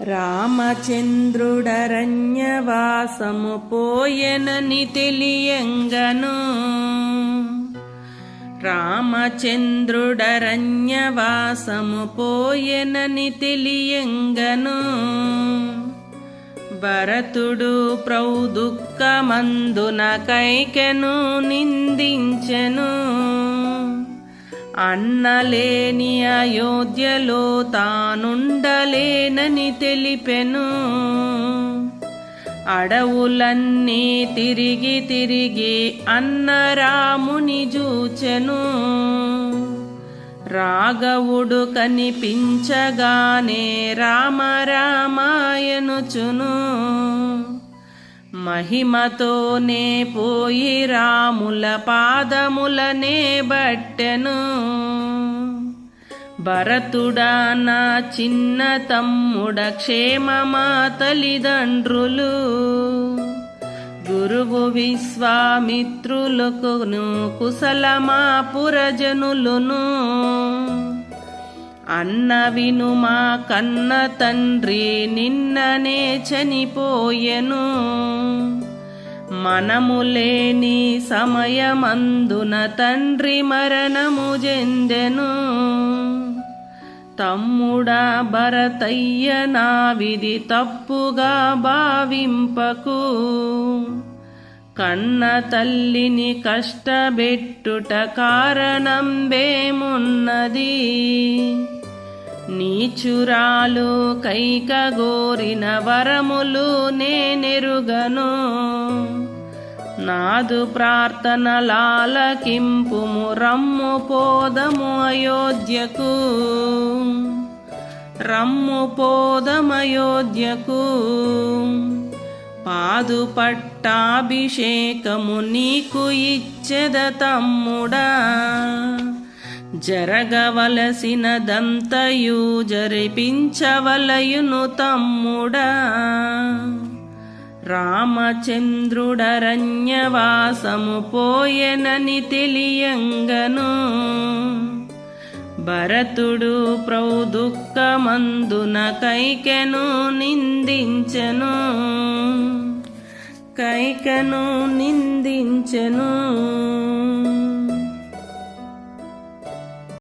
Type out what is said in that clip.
రామచంద్రుడరణ్యవాసము పోయెనని తెలియంగను. రామచంద్రుడరణ్యవాసము పోయెనని తెలియంగను. భరతుడు ప్రౌదుఃఖమందున కైకెను నిందించెను. అన్నలేని అయోధ్యలో తానుండలేనని తెలిపెను. అడవులన్నీ తిరిగి తిరిగి అన్నరాముని చూచెను రాఘవుడు కనిపించగానే రామ రామాయనుచును మహిమతోనే పోయి రాముల పాదములనే బట్టెను. భరతుడా నా చిన్న తమ్ముడ క్షేమమా తల్లిదండ్రులు? గురువు విశ్వామిత్రులకును కుశలమా పురజనులును? అన్న విను మా కన్న తండ్రి నిన్ననే చనిపోయెను. మనము లేని సమయమందున తండ్రి మరణము చెందెను తమ్ముడా భరతయ్య నా విధి తప్పుగా భావింపకు. కన్న తల్లిని కష్టబెట్టుట కారణం వేమున్నది. నీచురాలు కైక గోరిన వరములు నేనెరుగను. నాదు ప్రార్థనలాలకింపుము రమ్ము పోదము అయోధ్యకు. రమ్ము పోదమయోధ్యకు పాదు పట్టాభిషేకము నీకు ఇచ్చెద తమ్ముడా. జరగవలసినదంతయు జరిపించవలయును తమ్ముడా. రామచంద్రుడరణ్యవాసము పోయెనని తెలియంగను. భరతుడు ప్రౌదుఃఖమందున కైకెను నిందించెను. కైకను నిందించెను.